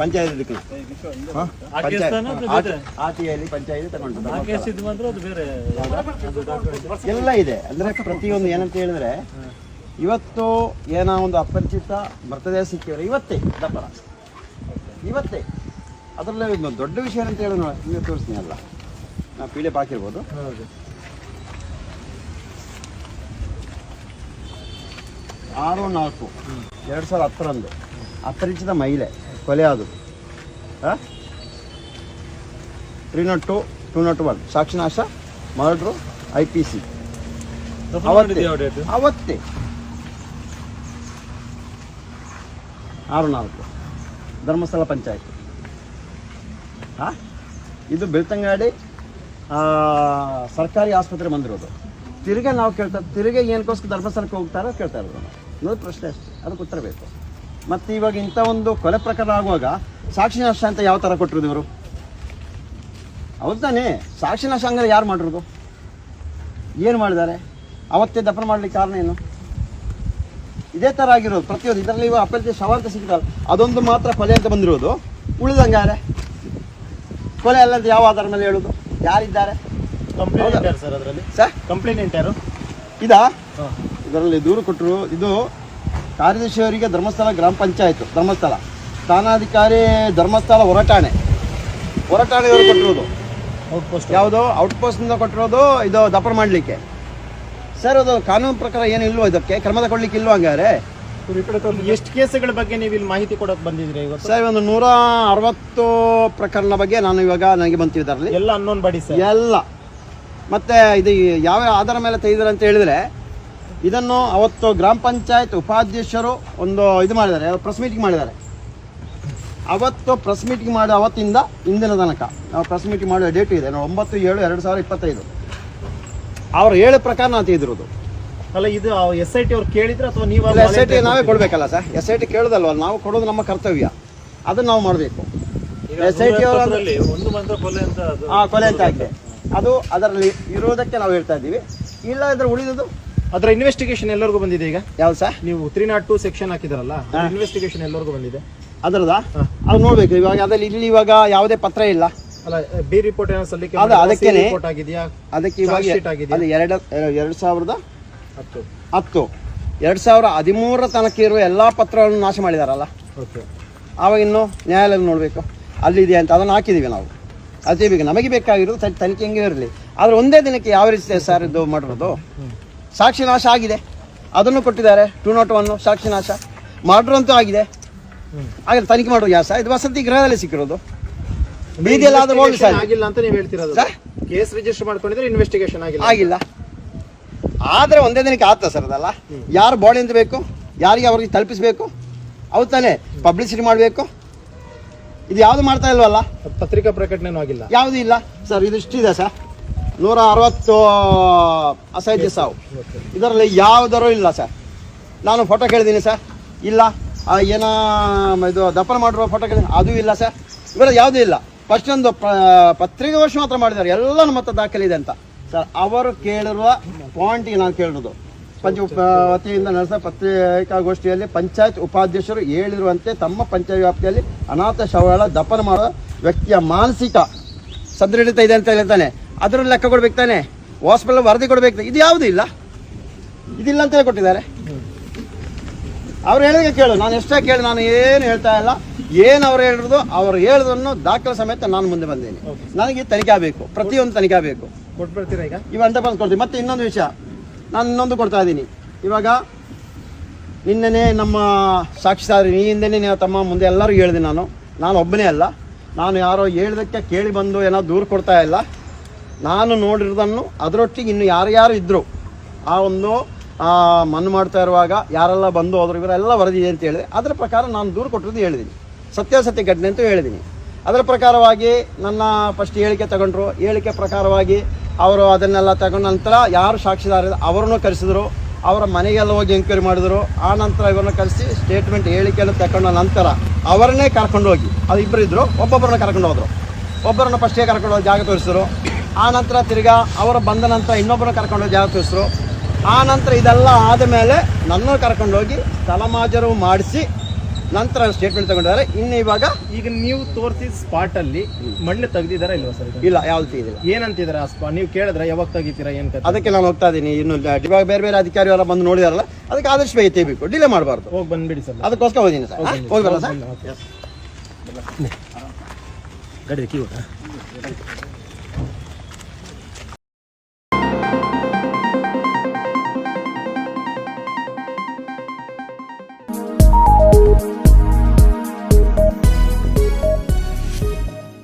ಪಂಚಾಯತ್ ಇದಕ್ಕೆ. ಆ ಕೇಸ್ ತಾನೇ ಅದು ಬೇರೆ? ಆಟಿಯಲ್ಲಿ ಪಂಚಾಯತ್ ತಗೊಂಡು ಎಲ್ಲ ಇದೆ. ಅಂದ್ರೆ ಪ್ರತಿಯೊಂದು ಏನಂತ ಹೇಳಿದ್ರೆ ಇವತ್ತು ಏನೋ ಒಂದು ಅಪರಿಚಿತ ಮೃತದೇಹ ಸಿಕ್ಕಿದ್ರೆ ಇವತ್ತೇ ದಪ್ಪರ ಇವತ್ತೇ. ಅದರಲ್ಲೇ ಒಂದು ದೊಡ್ಡ ವಿಷಯ ಅಂತ ಹೇಳಿ ನೀವು ತೋರಿಸ್ತೀನಿ ಅಲ್ಲ. ನಾ ಪಿ ಡಿ ಎಫ್ ಹಾಕಿರ್ಬೋದು ಆರು ನಾಲ್ಕು. ಎರಡು ಸಾವಿರದ ಹತ್ತರಂದು. ಅಪರಿಚಿತ ಮಹಿಳೆ ಕೊಲೆ ಆದದ್ದು three naught two two naught one ಸಾಕ್ಷಿನಾಶ murder I P C. ಅವತ್ತೇ ಆರು ನಾಲ್ಕು. ಧರ್ಮಸ್ಥಳ ಪಂಚಾಯತ್. ಹಾಂ ಇದು ಬೆಳ್ತಂಗಾಡಿ ಸರ್ಕಾರಿ ಆಸ್ಪತ್ರೆ ಬಂದಿರೋದು. ತಿರುಗಿ ನಾವು ಕೇಳ್ತಾ ತಿರುಗಿ ಏನಕ್ಕೋಸ್ಕರ ಧರ್ಮಸ್ಥಳಕ್ಕೆ ಹೋಗ್ತಾರೋ ಕೇಳ್ತಾ ಇರೋದು. ನೋಡಿ ಪ್ರಶ್ನೆ ಅಷ್ಟೇ. ಅದಕ್ಕೆ ಉತ್ತರ ಬೇಕು. ಮತ್ತು ಇವಾಗ ಇಂಥ ಒಂದು ಕೊಲೆ ಪ್ರಕರಣ ಆಗುವಾಗ ಸಾಕ್ಷಿ ನಾಶ ಅಂತ ಯಾವ ಥರ ಕೊಟ್ಟಿರೋದು ಇವರು? ಹೌದು ತಾನೇ ಸಾಕ್ಷಿ ನಾಶ ಹಂಗಾರೆ ಯಾರು ಮಾಡಿರೋದು? ಏನು ಮಾಡಿದ್ದಾರೆ? ಅವತ್ತೇ ದಪನ ಮಾಡಲಿಕ್ಕೆ ಕಾರಣ ಏನು? ಇದೇ ಥರ ಆಗಿರೋದು. ಪ್ರತಿಯೊಂದು ಇದರಲ್ಲಿ ಇವಾಗ ಅಪರಿಚಿತ ಶವ ಸಿಗ್ತಾರೆ. ಸಿಗ್ತಲ್ಲ ಅದೊಂದು ಮಾತ್ರ ಕೊಲೆ ಅಂತ ಬಂದಿರೋದು. ಉಳಿದಂಗಾರೆ ಕೊಲೆ ಅಲ್ಲ ಅಂತ ಯಾವ ಆಧಾರ ಮೇಲೆ ಹೇಳೋದು? ಯಾರಿದ್ದಾರೆ? ಕಂಪ್ಲೇಂಟ್ ಸರ್ ಅದರಲ್ಲಿ? ಸರ್? ಕಂಪ್ಲೇಂಟ್ ಯಾರು? ಇದಾ? ಇದರಲ್ಲಿ ದೂರು ಕೊಟ್ಟರು ಇದು ಕಾರ್ಯದರ್ಶಿ ಅವರಿಗೆ ಧರ್ಮಸ್ಥಳ ಗ್ರಾಮ ಪಂಚಾಯತ್ ಧರ್ಮಸ್ಥಳ. ಸ್ಥಾನಾಧಿಕಾರಿ ಧರ್ಮಸ್ಥಳ ಹೊರಟಾಣೆ ಹೊರಟಾಣೆಯವರು ಕೊಟ್ಟಿರೋದು. ಔಟ್ಪೋಸ್ಟ್ ಯಾವುದು? ಔಟ್ಪೋಸ್ಟಿಂದ ಕೊಟ್ಟಿರೋದು ಇದು ದಫನ ಮಾಡಲಿಕ್ಕೆ. ಸರ್ ಅದು ಕಾನೂನು ಪ್ರಕಾರ ಏನು ಇಲ್ವೋ ಇದಕ್ಕೆ? ಕ್ರಮ ತಗೊಳ್ಲಿಕ್ಕೆ ಇಲ್ವೋ ಹಂಗಾರೆ? ಎಷ್ಟು ಕೇಸುಗಳ ಬಗ್ಗೆ ನೀವು ಇಲ್ಲಿ ಮಾಹಿತಿ ಕೊಡೋಕೆ ಬಂದಿದ್ರಿ ಇವತ್ತು? ಸರ್ ಒಂದು ನೂರ ಅರವತ್ತು ಪ್ರಕರಣ ಬಗ್ಗೆ ನಾನು ಇವಾಗ ನನಗೆ ಬಂತೀವಿ ಇದರಲ್ಲಿ. ಎಲ್ಲ ಅನ್ನೋನ್ ಬಡಿ ಸರ್ ಎಲ್ಲ. ಮತ್ತೆ ಇದು ಯಾವ ಆಧಾರ ಮೇಲೆ ತೆಗೆದಿರ ಅಂತ ಹೇಳಿದ್ರೆ ಇದನ್ನು ಅವತ್ತು ಗ್ರಾಮ ಪಂಚಾಯತ್ ಉಪಾಧ್ಯಕ್ಷರು ಒಂದು ಇದು ಮಾಡಿದ್ದಾರೆ ಪ್ರೆಸ್ ಮೀಟಿಂಗ್ ಮಾಡಿದ್ದಾರೆ. ಅವತ್ತು ಪ್ರೆಸ್ ಮೀಟಿಂಗ್ ಮಾಡಿದ ಅವತ್ತಿಂದ ಇಂದಿನ ತನಕ ನಾವು ಪ್ರೆಸ್ ಮೀಟಿಂಗ್ ಮಾಡೋ ಡೇಟ್ ಇದೆ ನಾವು ಒಂಬತ್ತು ಏಳು ಎರಡು ಸಾವಿರ ಇಪ್ಪತ್ತೈದು. ಅವ್ರು ಹೇಳೋ ಪ್ರಕಾರ ನಾವು ತೆಗೆದಿರೋದು ಅಲ್ಲ ಇದು ಎಸ್ ಐ ಟಿ ಅವ್ರು ಕೇಳಿದ್ರೆ ಅಥವಾ ನೀವು ಎಸ್ ಐ ಟಿ ನಾವೇ ಕೊಡಬೇಕಲ್ಲ ಸರ್ ಎಸ್ ಐ ಟಿ ಕೇಳೋದಲ್ವ ನಾವು ಕೊಡೋದು ನಮ್ಮ ಕರ್ತವ್ಯ. ಅದನ್ನು ನಾವು ಮಾಡಬೇಕು. ಎಸ್ ಐ ಟಿ ಅವರು ಎಪ್ಪತ್ತರಲ್ಲಿ ಒಂದು ಮಾತ್ರ ಕೊಲೆ ಅಂತ ಅದು ಆ ಕೊಲೆ ಅಂತ ಆಗಿದೆ. ಅದು ಅದರಲ್ಲಿ ಇರೋದಕ್ಕೆ ನಾವು ಹೇಳ್ತಾ ಇದ್ದೀವಿ. ಇಲ್ಲ ಇದ್ರೆ ಉಳಿದದು ಅದರ ಇನ್ವೆಸ್ಟಿಗೇಷನ್ ಎಲ್ಲರಿಗೂ ಬಂದಿದೆ ಈಗ? ಯಾವ್ದು ಸರ್? ನೀವು ತ್ರೀ ನಾಟ್ ಟು ಸೆಕ್ಷನ್ ಹಾಕಿದಾರಲ್ಲ ಇನ್ವೆಸ್ಟಿಗೇಷನ್ ಎಲ್ಲರಿಗೂ ಬಂದಿದೆ. ಅದರದ. ಅದು ನೋಡ್ಬೇಕು ಇವಾಗ ಅದ್ರಲ್ಲಿ ಇಲ್ಲಿ ಇವಾಗ ಯಾವುದೇ ಪತ್ರ ಇಲ್ಲ. ಅಲ್ಲ ಬಿ ರಿಪೋರ್ಟ್ ಏನೋ ಸಲ್ಲಿಕೆ ಅದು ಅದಕ್ಕೇನೆ- ರಿಪೋರ್ಟ್ ಆಗಿದೆಯಾ? ಅದಕ್ಕೆ ಇವಾಗ. ಅದು ಎರಡು ಎರಡು ಸಾವಿರದ ಹತ್ತು. ಹತ್ತು. ಎರಡು ಸಾವಿರ ಹದಿಮೂರರ ತನಕ ಇರುವ ಎಲ್ಲ ಪತ್ರಗಳನ್ನು ನಾಶ ಮಾಡಿದಾರಲ್ಲ? ಓಕೆ. ಆವಾಗ ಇನ್ನು ನ್ಯಾಯಾಲಯ ನೋಡಬೇಕು. ಇದೆಯಾ ಅಂತ ಅದನ್ನು ಹಾಕಿದ್ದೀವಿ ನಾವು. ಅದೇ ಬೇಕು ನಮಗೆ ಬೇಕಾಗಿರೋದು ತನಿಖೆ ಹೆಂಗೆ ಇರಲಿ. ಆದ್ರೆ ಒಂದೇ ದಿನಕ್ಕೆ ಯಾವ ರೀತಿ ಸರ್ ಇದು ಮಾಡಿರೋದು? ಸಾಕ್ಷಿ ನಾಶ ಆಗಿದೆ. ಅದನ್ನು ಕೊಟ್ಟಿದ್ದಾರೆ. ಟೂ ನಾಟ್ ಒನ್ನು ಸಾಕ್ಷಿ ನಾಶ. ಮಾಡ್ರಂತೂ ಆಗಿದೆ. ಹಾಗೆ ತನಿಖೆ ಮಾಡುವ ಯಾಸ ಸರ್ ಇದು ವಸತಿ ಗೃಹದಲ್ಲಿ ಸಿಕ್ಕಿರೋದು. ಬೀದಿಯಲ್ಲಿ ಆದ್ರೆ ಹೋಗಿ ಸರ್. ಆಗಿಲ್ಲ ಅಂತ ನೀವು ಹೇಳ್ತಿರೋದು. ಸರ್? ಕೇಸ್ ರಿಜಿಸ್ಟರ್ ಮಾಡ್ಕೊಂಡಿದ್ರೆ ಇನ್ವೆಸ್ಟಿಗೇಷನ್ ಆಗಿಲ್ಲ ಆಗಿಲ್ಲ. ಆದರೆ ಒಂದೇ ದಿನಕ್ಕೆ ಆತ ಸರ್ ಅದಲ್ಲ. ಯಾರು ಬಾಡಿ ಅಂತ ಬೇಕು? ಯಾರಿಗೆ ಅವ್ರಿಗೆ ತಲುಪಿಸ್ಬೇಕು? ಅವ್ ತಾನೇ ಪಬ್ಲಿಸಿಟಿ ಮಾಡಬೇಕು? ಇದು ಯಾವುದು ಮಾಡ್ತಾ ಇಲ್ವಲ್ಲ? ಪತ್ರಿಕಾ ಪ್ರಕಟಣೆನೂ ಆಗಿಲ್ಲ. ಯಾವುದೂ ಇಲ್ಲ? ಸರ್ ಇದು ಇಷ್ಟಿದೆ ಸರ್. ನೂರ ಅರವತ್ತು ಅಸಹ್ಯ ಸಾವು. ಇದರಲ್ಲಿ ಯಾವುದರೂ ಇಲ್ಲ ಸರ್ ನಾನು ಫೋಟೋ ಕೇಳಿದ್ದೀನಿ ಸರ್ ಇಲ್ಲ. ಏನ ಇದು ದಪ್ಪನ ಮಾಡಿರೋ ಫೋಟೋ ಕೇಳಿ ಅದೂ ಇಲ್ಲ ಸರ್ ಇವರ ಯಾವುದೂ ಇಲ್ಲ. ಫಸ್ಟ್ ಒಂದು ಪತ್ರಿಕೆ ವರ್ಷ ಮಾತ್ರ ಮಾಡಿದ್ದಾರೆ. ಎಲ್ಲ ನಮ್ಮ ಹತ್ರ ದಾಖಲೆ ಇದೆ ಅಂತ. ಸರ್ ಅವರು ಕೇಳಿರುವ ಪಾಯಿಂಟಿಗೆ ನಾನು ಕೇಳಿರೋದು ಪಂಚ ವತಿಯಿಂದ ನಡೆಸಿದ ಪತ್ರಿಕಾಗೋಷ್ಠಿಯಲ್ಲಿ ಪಂಚಾಯತ್ ಉಪಾಧ್ಯಕ್ಷರು ಹೇಳಿರುವಂತೆ ತಮ್ಮ ಪಂಚಾಯತ್ ವ್ಯಾಪ್ತಿಯಲ್ಲಿ ಅನಾಥ ಶವಗಳ ದಪ್ಪನ ಮಾಡುವ ವ್ಯಕ್ತಿಯ ಮಾನಸಿಕ ಸದೃಢತೆ ಇದೆ ಅಂತ ಹೇಳ್ತಾನೆ ಅದರ ಲೆಕ್ಕ ಕೊಡ್ಬೇಕು ತಾನೆ. ಹಾಸ್ಪಿಟಲ್ ವರದಿ ಕೊಡ್ಬೇಕು ಇದು ಯಾವುದೂ ಇಲ್ಲ? ಇದಿಲ್ಲ ಅಂತ ಕೊಟ್ಟಿದ್ದಾರೆ ಅವ್ರು ಹೇಳಿದ್ರೆ ಕೇಳು. ನಾನು ಎಷ್ಟೇ ಕೇಳಿ ನಾನು ಏನು ಹೇಳ್ತಾ ಇಲ್ಲ. ಏನು ಅವ್ರು ಹೇಳಿರೋದು ಅವ್ರು ಹೇಳಿದನ್ನು ದಾಖಲೆ ಸಮೇತ ನಾನು ಮುಂದೆ ಬಂದೇನೆ ನನಗೆ ತನಿಖೆ ಬೇಕು. ಪ್ರತಿಯೊಂದು ತನಿಖೆ ಬೇಕು. ಕೊಟ್ಬಿಡ್ತೀರಾ ಈಗ? ಅಂತ ಬಂದು ಕೊಡ್ತೀವಿ ಮತ್ತೆ ಇನ್ನೊಂದು ವಿಷಯ. ನಾನು ಇನ್ನೊಂದು ಕೊಡ್ತಾ ಇದ್ದೀನಿ. ಇವಾಗ ನಿನ್ನೆ ನಮ್ಮ ಸಾಕ್ಷಿದಾರಿ ನೀ ಹಿಂದೆನೇ ನೀವು ತಮ್ಮ ಮುಂದೆ ಎಲ್ಲರೂ ಹೇಳಿದೆ ನಾನು. ನಾನು ಒಬ್ಬನೇ ಅಲ್ಲ. ನಾನು ಯಾರೋ ಹೇಳಿದಕ್ಕೆ ಕೇಳಿ ಬಂದು ಏನೋ ದೂರು ಕೊಡ್ತಾ ಇಲ್ಲ. ನಾನು ನೋಡಿರೋದನ್ನು ಅದರೊಟ್ಟಿಗೆ ಇನ್ನು ಯಾರ್ಯಾರು ಇದ್ದರು ಆ ಒಂದು ಮಣ್ಣು ಮಾಡ್ತಾ ಇರುವಾಗ ಯಾರೆಲ್ಲ ಬಂದು ಹೋದ್ರು, ಇವರೆಲ್ಲ ವರದಿ ಇದೆ ಅಂತ ಹೇಳಿದೆ ಅದರ ಪ್ರಕಾರ ನಾನು ದೂರು ಕೊಟ್ಟಿರೋದು ಹೇಳಿದ್ದೀನಿ ಸತ್ಯಾಸತ್ಯ ಘಟನೆ ಅಂತ ಹೇಳಿದ್ದೀನಿ ಅದರ ಪ್ರಕಾರವಾಗಿ ನನ್ನ ಫಸ್ಟ್ ಹೇಳಿಕೆ ತಗೊಂಡ್ರು. ಹೇಳಿಕೆ ಪ್ರಕಾರವಾಗಿ ಅವರು ಅದನ್ನೆಲ್ಲ ತಗೊಂಡ ನಂತರ ಯಾರು ಸಾಕ್ಷಿದಾರ ಅವರನ್ನು ಕರೆಸಿದ್ರು. ಅವರ ಮನೆಗೆಲ್ಲ ಹೋಗಿ ಎಂಕ್ವೈರಿ ಮಾಡಿದ್ರು. ಆ ನಂತರ ಇವರನ್ನ ಕರೆಸಿ ಸ್ಟೇಟ್ಮೆಂಟ್ ಹೇಳಿಕೆಯನ್ನು ತಗೊಂಡ ನಂತರ ಅವರನ್ನೇ ಕರ್ಕೊಂಡು ಹೋಗಿ. ಅದು ಇಬ್ಬರು ಇದ್ದರು ಒಬ್ಬೊಬ್ಬರನ್ನ ಕರ್ಕೊಂಡು ಹೋದ್ರು. ಒಬ್ಬರನ್ನ ಫಸ್ಟೇ ಕರ್ಕೊಂಡು ಹೋಗಿ ಜಾಗ ತೋರಿಸಿದ್ರು. ಆ ನಂತರ ತಿರ್ಗಾ ಅವರು ಬಂದ ನಂತರ ಇನ್ನೊಬ್ಬರನ್ನ ಕರ್ಕೊಂಡೋಗಿ ಜಾಗ ತೋರಿಸಿದ್ರು ಆ ನಂತರ ಇದೆಲ್ಲ ಆದ ಮೇಲೆ ನನ್ನ ಕರ್ಕೊಂಡೋಗಿ ತಲಮಾಜರು ಮಾಡಿಸಿ ನಂತರ ಸ್ಟೇಟ್ಮೆಂಟ್ ತಗೊಂಡಿದ್ದಾರೆ. ಇನ್ನು ಇವಾಗ ಈಗ ನೀವು ತೋರಿಸಿದ ಸ್ಪಾಟ್ ಅಲ್ಲಿ ಮಣ್ಣು ತೆಗ್ದಿದಾರ ಇಲ್ವಾ ಸರ್ ಇಲ್ಲ ಯಾವ್ದು ಇದಿಲ್ಲ ಏನಂತಿದಾರ ಆ ಸ್ಪಾಟ್ ನೀವು ಕೇಳಿದ್ರೆ ಯಾವಾಗ ತೆಗಿತೀರಾ ಏನ್ ಅದಕ್ಕೆ ನಾನು ಹೋಗ್ತಾ ಇದ್ದೀನಿ. ಇನ್ನು ಇವಾಗ ಬೇರೆ ಬೇರೆ ಅಧಿಕಾರಿ ಎಲ್ಲ ಬಂದು ನೋಡಿದಾರಲ್ಲ ಅದಕ್ಕೆ ಆದಷ್ಟು ಬೇಗ ತೆಗಿಬೇಕು. ಡಿಲೇ ಮಾಡಬಾರ್ದು. ಹೋಗಿ ಬಂದ್ಬಿಡಿ ಸರ್. ಅದಕ್ಕೋಸ್ಕರ ಹೋಗಿದ್ದೀನಿ ಸರ್. ಹೋಗಿ ಬರಲ್ಲ ಸರ್? ಗಾಡಿ